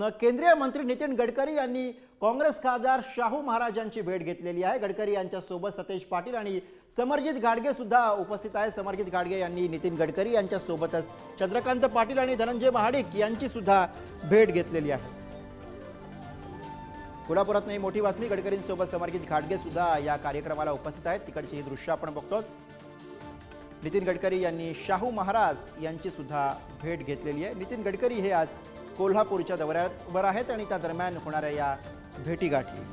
केंद्रीय मंत्री नितीन गडकरी यांनी काँग्रेस खासदार शाहू महाराजांची भेट घेतलेली आहे. गडकरी यांच्या सोबत सतेज पाटील आणि समरजित गाडगे सुद्धा उपस्थित आहे समरजित गाडगे यांनी नितीन गडकरी यांच्या सोबतच चंद्रकांत पाटील आणि धनंजय महाडिक यांची सुद्धा भेट घेतलेली आहे. कोल्हापुरात नाही मोठी बातमी गडकरींसोबत समरजित गाडगे सुद्धा या कार्यक्रमाला उपस्थित आहेत. तिकडची ही दृश्य आपण बघतो नितीन गडकरी यांनी शाहू महाराज यांची सुद्धा भेट घेतलेली आहे. नितीन गडकरी हे आज कोल्हापूरच्या दौऱ्यावर आहेत आणि त्या दरम्यान होणाऱ्या या भेटीगाठी.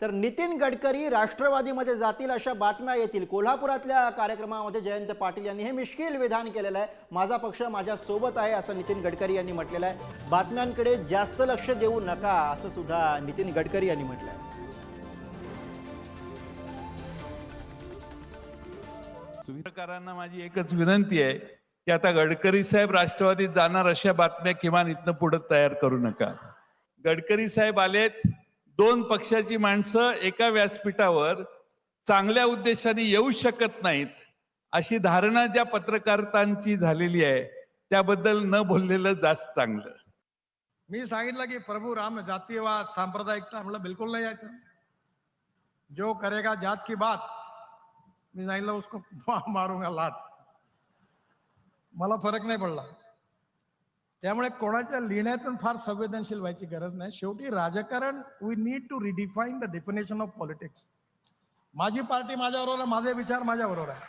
तर नितीन गडकरी राष्ट्रवादीमध्ये जातील अशा बातम्या येतील. कोल्हापुरातल्या कार्यक्रमामध्ये जयंत पाटील यांनी हे मिश्किल विधान केलेलं आहे. माझा पक्ष माझ्या सोबत आहे असं नितीन गडकरी यांनी म्हटलेलं आहे. बातम्यांकडे जास्त लक्ष देऊ नका असं सुद्धा नितीन गडकरी यांनी म्हटलं आहे पत्रकारांना माझी एकच विनंती आहे की आता गडकरी साहेब राष्ट्रवादीत जाणार अशा बातम्या किमान इथनं पुढे तयार करू नका. गडकरी साहेब आलेत दोन पक्षाची माणसं एका व्यासपीठावर चांगल्या उद्देशाने येऊ शकत नाहीत अशी धारणा ज्या पत्रकारांची झालेली आहे त्याबद्दल न बोललेलं जास्त चांगलं. मी सांगितलं की प्रभू राम जातीयवाद सांप्रदायिकता म्हणलं बिलकुल नाही यायचं. जो करेगा जात की बात मी जाईला उसको मारून मारूंगा लात. मला फरक नाही पडला. त्यामुळे कोणाच्या लिहिण्यातून फार संवेदनशील व्हायची गरज नाही. शेवटी राजकारण we need to redefine the definition of politics माझी पार्टी माझ्याबरोबर माझे विचार माझ्याबरोबर आहे.